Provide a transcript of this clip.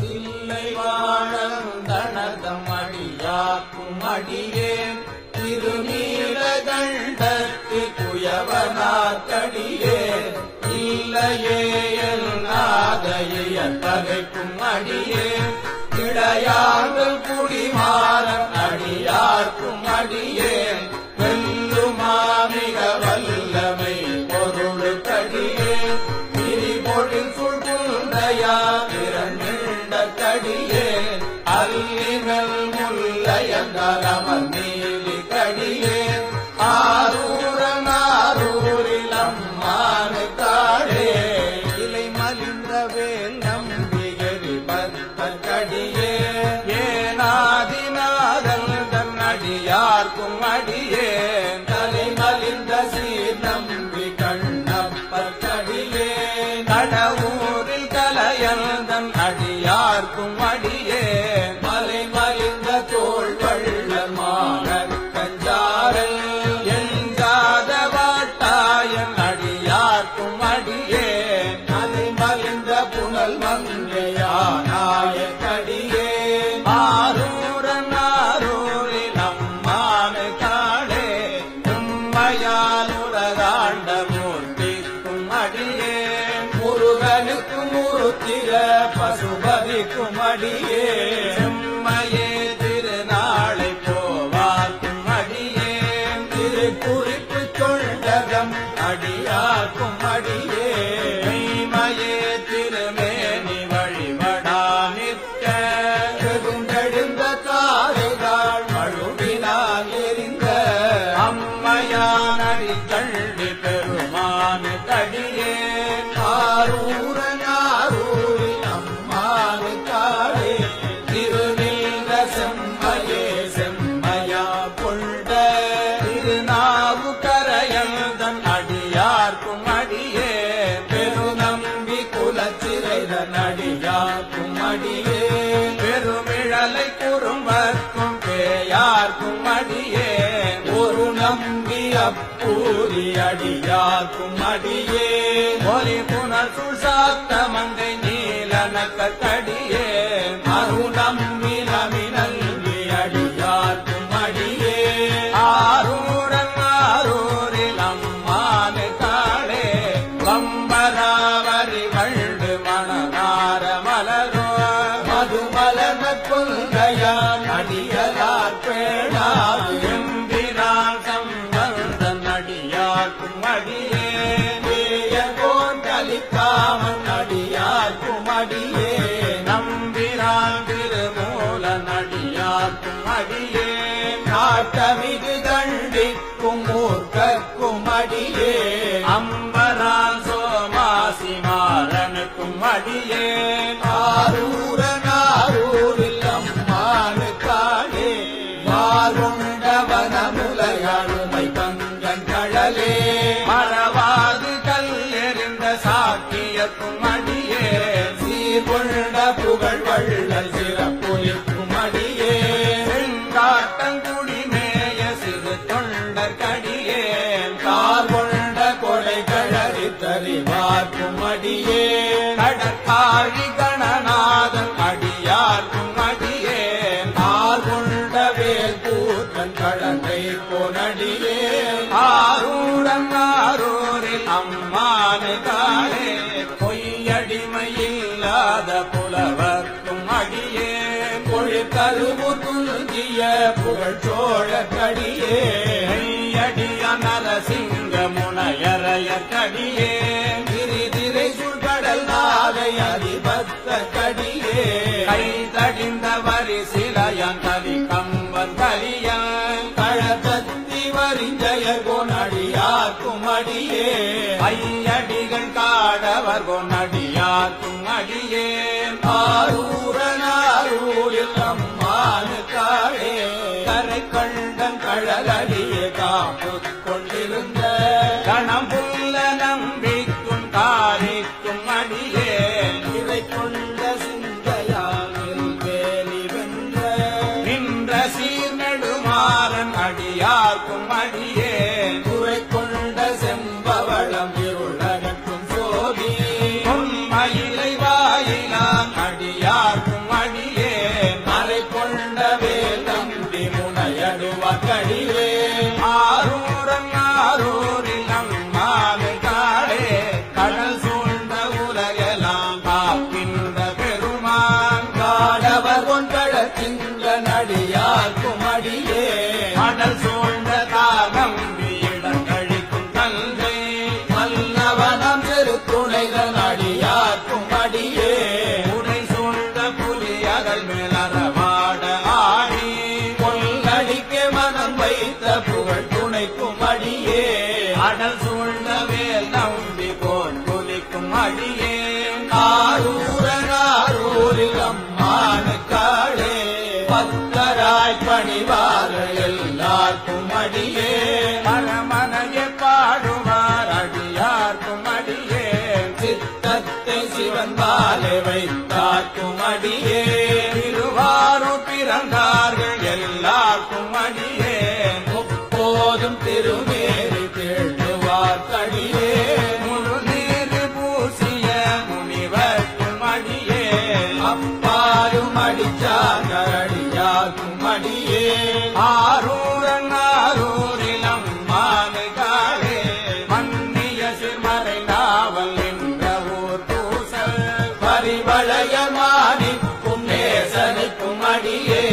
தில்லை வாழந்தனதம் அடியாக்கும் அடியேன் திருநீல திருநீலகண்டத்து குயவனாக்கடியே இல்லையே நாதைய பகைக்கும் அடியேன் இடையார்கள் குடிமாறன் அடியார்க்கும் அடியேன் உம்மையால் உலகாண்ட மூர்த்திக்கும் அடியே. முருகனுக்கும் முருத்திர பசுபதிக்கும் அடியே. செம்மையே திருநாளை போவார்க்கும் அடியே. திருக்குறிப்பு அடியே ஒரு நம்பி அப்பூரி அடியாக்கும் அடியே. ஒலி புனர் சுசாத்த மங்கை நீலனக்க கடியே மறு நம்பி நமினல்வி அடியாக்கும் அடியே. ஆரூரன் ஆரூரில் அம்மானு காடே வம்பராவரி வண்டு மணநார மலரோ. மதுமலன கொள்கையான் அடியலார் திருமூல நடியார் அடியார்க்கும் அடியே. நாட்டமிகு தண்டிக்கும் மூர்க்கக்கும் அடியே. அம்பரான் சோமாசி மாறனுக்கும் அடியே. ஆரூர கடற்காழி கணநாதன் அடியார் அடியே நார் கொண்ட வேல் கூத்தன் கடந்தை போனடியே ஆரூடன் ஆரூரில் அம்மானு காலே பொய்யடிமையில்லாத புலவர்க்கும் அடியே பொழு கருவு துல்கிய புகழ் சோழ ஆடவர் காடவர் கொனடியாக்கும் அடியே ஆரூரனாரூரில் அம்மானு காடே கரை கண்டன் கழலடியே காப்பு கொண்டிருந்த கணம் புல்ல கொடுத்த புகழ் துணைக்கும் அடியே. அடல் சூழ்ந்த வேல் நம்பி போல் குலிக்கும் அடியே. ஆரூரனாரூரில் அம்மான காடே பக்தராய் பணிவார எல்லாருக்கும் அடியே. மனமனைய பாடுவார் அடியார்க்கும் அடியே. சித்தத்தை சிவன் பாலை வைத்தார்க்கும் அடியே. திருவாரும் பிறந்தார்கள் எல்லாருக்கும் அடியே. மடியே ஆரூரன் ஆரூரிலம் மானை காளே மன்னிய சிறுமறை நாவல் என்ற ஊர் பூசல். பரிவளைய மாறி குன்னேசனுக்கும் அடியே.